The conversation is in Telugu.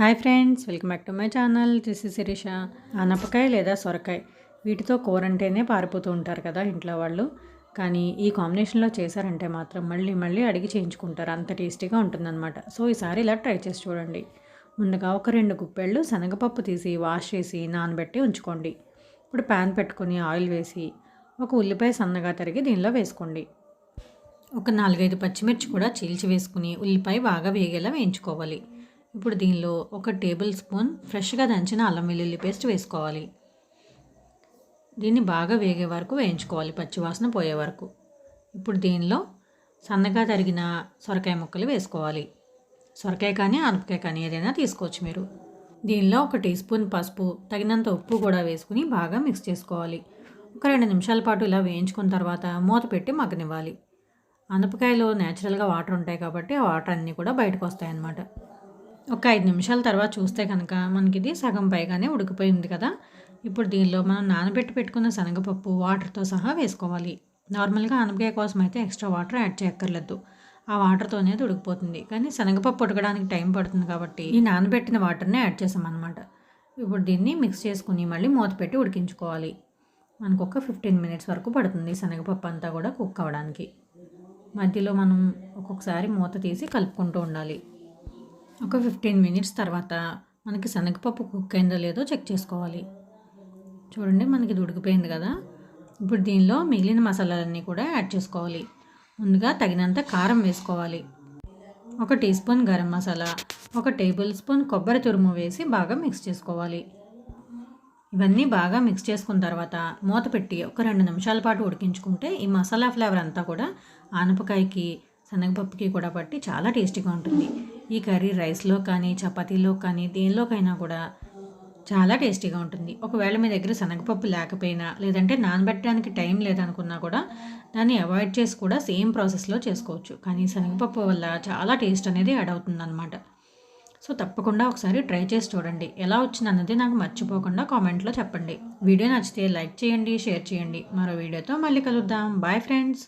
Hi friends welcome back to my channel. This is Sirisha. అనపకాయ లేదా సొరకాయ? వీటితో కూర అంటేనే పారిపోతూ ఉంటారు కదా ఇంట్లో వాళ్ళు. కానీ ఈ కాంబినేషన్లో చేశారంటే మాత్రం మళ్ళీ మళ్ళీ అడిగి చేయించుకుంటారు. అంత టేస్టీగా ఉంటుందన్నమాట. సో ఈసారి ఇలా ట్రై చేసి చూడండి. ముందుగా ఒక రెండు గుప్పెళ్ళు శనగపప్పు తీసి వాష్ చేసి నానబెట్టి ఉంచుకోండి. ఇప్పుడు ప్యాన్ పెట్టుకొని ఆయిల్ వేసి ఒక ఉల్లిపాయ సన్నగా తరిగి దీనిలో వేసుకోండి. ఒక నాలుగైదు పచ్చిమిర్చి కూడా చీల్చి వేసుకుని ఉల్లిపాయ బాగా వేగేలా వేయించుకోవాలి. ఇప్పుడు దీనిలో ఒక టేబుల్ స్పూన్ ఫ్రెష్గా దంచిన అల్లం వెల్లుల్లి పేస్ట్ వేసుకోవాలి. దీన్ని బాగా వేగే వరకు వేయించుకోవాలి పచ్చివాసన పోయే వరకు. ఇప్పుడు దీనిలో సన్నగా తరిగిన సొరకాయ ముక్కలు వేసుకోవాలి. సొరకాయ కానీ అనపకాయ కానీ ఏదైనా తీసుకోవచ్చు మీరు. దీనిలో ఒక టీ స్పూన్ పసుపు తగినంత ఉప్పు కూడా వేసుకుని బాగా మిక్స్ చేసుకోవాలి. ఒక రెండు నిమిషాల పాటు ఇలా వేయించుకున్న తర్వాత మూత పెట్టి మగ్గనివ్వాలి. అనపకాయలో నేచురల్గా వాటర్ ఉంటాయి కాబట్టి ఆ వాటర్ అన్నీ కూడా బయటకు వస్తాయన్నమాట. ఒక ఐదు నిమిషాల తర్వాత చూస్తే కనుక మనకి ఇది సగం పైగానే ఉడికిపోయింది కదా. ఇప్పుడు దీనిలో మనం నానబెట్టి పెట్టుకున్న శనగపప్పు వాటర్తో సహా వేసుకోవాలి. నార్మల్గా ఆనపకాయ కోసం అయితే ఎక్స్ట్రా వాటర్ యాడ్ చేయక్కర్లేదు. ఆ వాటర్తోనే అనేది ఉడికిపోతుంది. కానీ శనగపప్పు ఉడకడానికి టైం పడుతుంది కాబట్టి ఈ నానబెట్టిన వాటర్నే యాడ్ చేసామన్నమాట. ఇప్పుడు దీన్ని మిక్స్ చేసుకుని మళ్ళీ మూత పెట్టి ఉడికించుకోవాలి. మనకు ఒక ఫిఫ్టీన్ మినిట్స్ వరకు పడుతుంది శనగపప్పు అంతా కూడా కుక్ అవ్వడానికి. మధ్యలో మనం ఒక్కొక్కసారి మూత తీసి కలుపుకుంటూ ఉండాలి. ఒక ఫిఫ్టీన్ మినిట్స్ తర్వాత మనకి శనగపప్పు కుక్ అయిందో లేదో చెక్ చేసుకోవాలి. చూడండి మనకి ఇది ఉడికిపోయింది కదా. ఇప్పుడు దీనిలో మిగిలిన మసాలాలన్నీ కూడా యాడ్ చేసుకోవాలి. ముందుగా తగినంత కారం వేసుకోవాలి. ఒక టీ స్పూన్ గరం మసాలా ఒక టేబుల్ స్పూన్ కొబ్బరి తురుము వేసి బాగా మిక్స్ చేసుకోవాలి. ఇవన్నీ బాగా మిక్స్ చేసుకున్న తర్వాత మూత పెట్టి ఒక రెండు నిమిషాల పాటు ఉడికించుకుంటే ఈ మసాలా ఫ్లేవర్ అంతా కూడా ఆనపకాయకి శనగపప్పుకి కూడా పట్టి చాలా టేస్టీగా ఉంటుంది. ఈ కర్రీ రైస్లో కానీ చపాతీలో కానీ దేనిలోకైనా కూడా చాలా టేస్టీగా ఉంటుంది. ఒకవేళ మీ దగ్గర శనగపప్పు లేకపోయినా లేదంటే నానబెట్టడానికి టైం లేదనుకున్నా కూడా దాన్ని అవాయిడ్ చేసి కూడా సేమ్ ప్రాసెస్లో చేసుకోవచ్చు. కానీ శనగపప్పు వల్ల చాలా టేస్ట్ అనేది యాడ్ అవుతుంది అనమాట సో తప్పకుండా ఒకసారి ట్రై చేసి చూడండి. ఎలా వచ్చింది అన్నది నాకు మర్చిపోకుండా కామెంట్లో చెప్పండి. వీడియో నచ్చితే లైక్ చేయండి షేర్ చేయండి. మరో వీడియోతో మళ్ళీ కలుద్దాం. Bye friends!